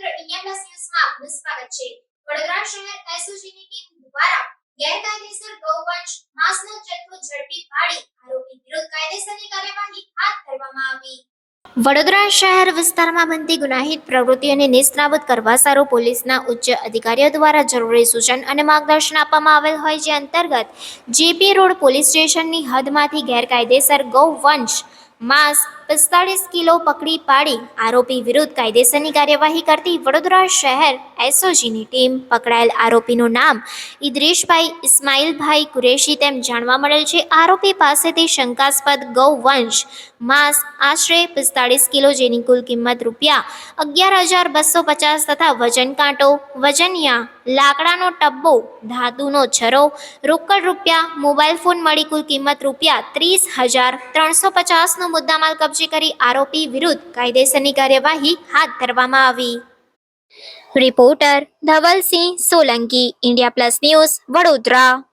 મિત્ર India plus આપનું સ્વાગત છે. વડોદરા શહેર એસઓજીની ટીમ દ્વારા ગેરકાયદેસર ગૌવંશ માંસનો જથ્થો ઝડપી પાડી આરોપી વિરુદ્ધ કાયદેસરની કાર્યવાહી હાથ ધરવામાં આવી. વડોદરા શહેર વિસ્તારમાં બનતી ગુનાહિત પ્રવૃત્તિઓને નિષ્ણાબૂદ કરવા સારો પોલીસના ઉચ્ચ અધિકારીઓ દ્વારા જરૂરી સૂચન અને માર્ગદર્શન આપવામાં આવેલ હોય જે અંતર્ગત જેપી રોડ પોલીસ સ્ટેશનની હદમાંથી ગેરકાયદેસર ગૌ વંશ માંસ પિસ્તાળીસ કિલો પકડી પાડી આરોપી વિરુદ્ધ કાયદેસરની કાર્યવાહી કરતી વડોદરા શહેર એસઓજીની ટીમ પકડાયેલ આરોપીનું નામ ઇદ્રેશભાઈ ઇસ્માઇલભાઈ કુરેશી તેમ જાણવા મળેલ છે. આરોપી પાસેથી શંકાસ્પદ ગૌ વંશ માંસ આશરે પિસ્તાળીસ કિલો જેની કુલ કિંમત રૂપિયા અગિયાર હજાર બસો પચાસ તથા વજન કાંટો વજનિયા લાકડાનો ટબ્બો, ધાતુનો છરો રોકડ રૂપિયા, મોબાઈલ ફોન મળી કુલ કિંમત રૂપિયા ત્રીસ હજાર ત્રણસો પચાસનો મુદ્દામાલ કબજે કરી આરોપી વિરુદ્ધ કાયદેસરની કાર્યવાહી હાથ ધરવામાં આવી. Reporter Dhavalsinh Solanki, India plus news Vadodara.